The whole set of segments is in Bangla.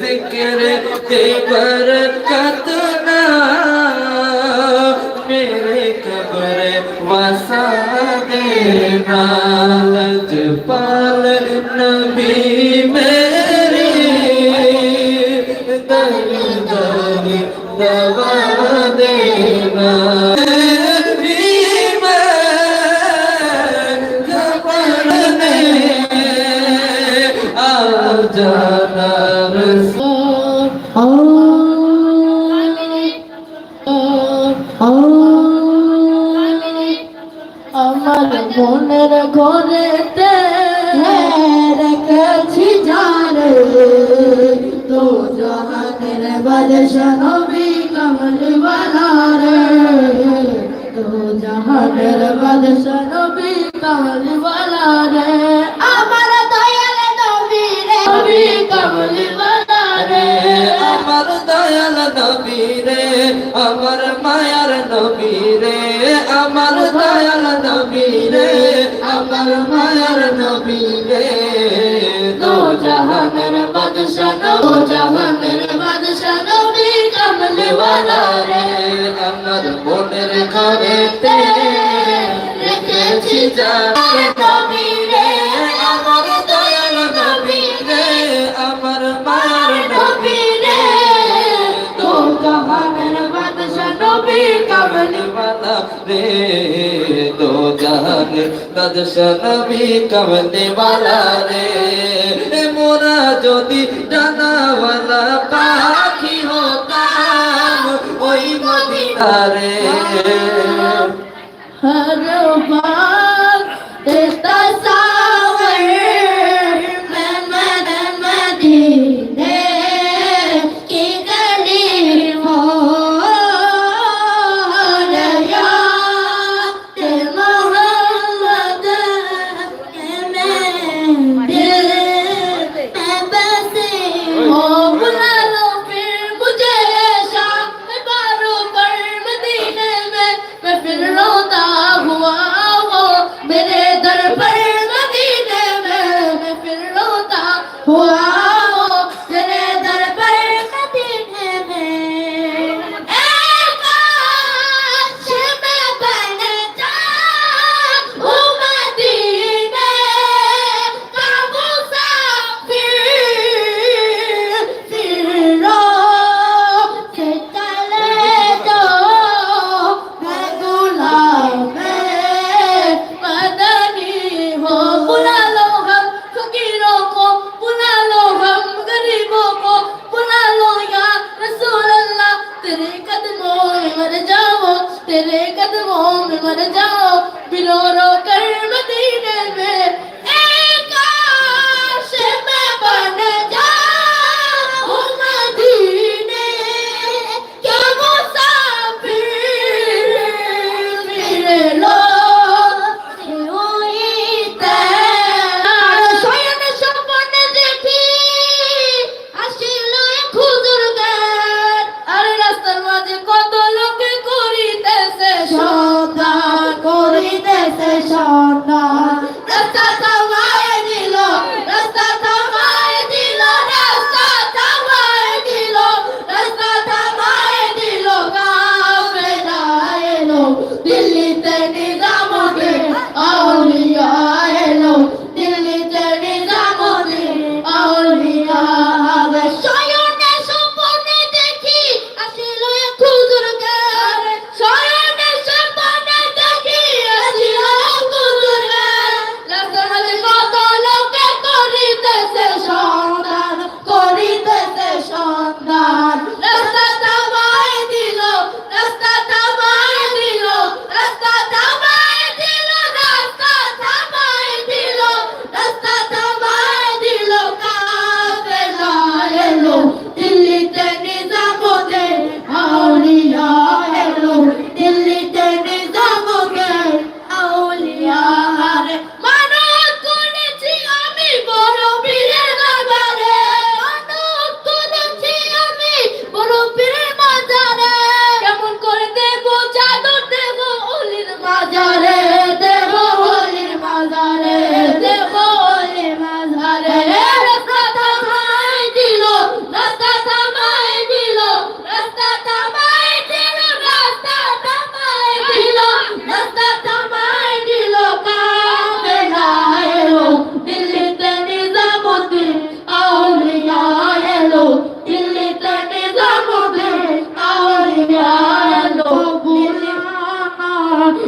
ذکر تے برکت نا میرے قبر وسا دینا لج پال نبی میری دل دل دوا জানার আমার মনের ঘরেতে রেখেছি জানে তো জাহানের বাদশা নবী কমল বানারে। তো জাহানের বাদশা নবী কমল আমার মায়ার নবী রে আমার দয়াল নবী রে আমার মায়ার নবী রে। দো জাহানের বাদশা দো জাহানের বাদশা নবী কমল ওয়ালা রে। আমার বোনের ঘরেতে রেখেছি জাহানের নবী নবী কমল वाला रे दो जहान बादशाह नबी कमने वाला रे ए मोरा যদি জানাওয়ালা পাখি হতাম ওই মদিনা রে हर बार तेरे कदमों में मर जाओ। बिलो रो कर হয়েছে স্বর্ণ। রাস্তা থামায় দিল, রাস্তা থামায় দিল, রাস্তা থামায় দিল, রাস্তা থামায় দিল। গাঁও এলো দিল্লিতে নিজাম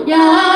yeah.